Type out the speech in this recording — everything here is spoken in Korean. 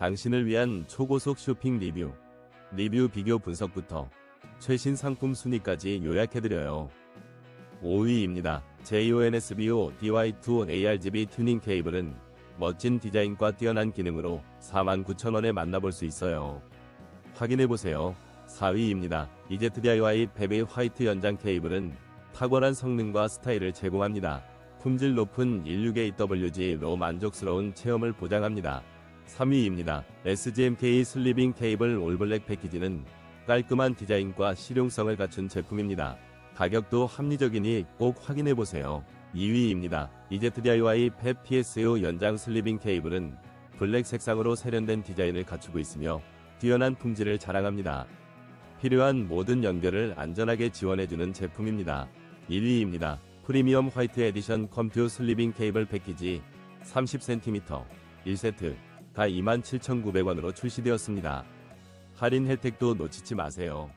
당신을 위한 초고속 쇼핑 리뷰, 리뷰 비교 분석부터 최신 상품 순위까지 요약해드려요. 5위입니다. JONSBO DY2 ARGB 튜닝 케이블은 멋진 디자인과 뛰어난 기능으로 49,000원에 만나볼 수 있어요. 확인해보세요. 4위입니다. EZDIY 베비 화이트 연장 케이블은 탁월한 성능과 스타일을 제공합니다. 품질 높은 16AWG로 만족스러운 체험을 보장합니다. 3위입니다. SGMK 슬리빙 케이블 올블랙 패키지는 깔끔한 디자인과 실용성을 갖춘 제품입니다. 가격도 합리적이니 꼭 확인해보세요. 2위입니다. EZDIY 펫 PSU 연장 슬리빙 케이블은 블랙 색상으로 세련된 디자인을 갖추고 있으며 뛰어난 품질을 자랑합니다. 필요한 모든 연결을 안전하게 지원해주는 제품입니다. 1위입니다. 프리미엄 화이트 에디션 컴퓨 슬리빙 케이블 패키지 30cm 1세트 가 27,900원으로 출시되었습니다. 할인 혜택도 놓치지 마세요.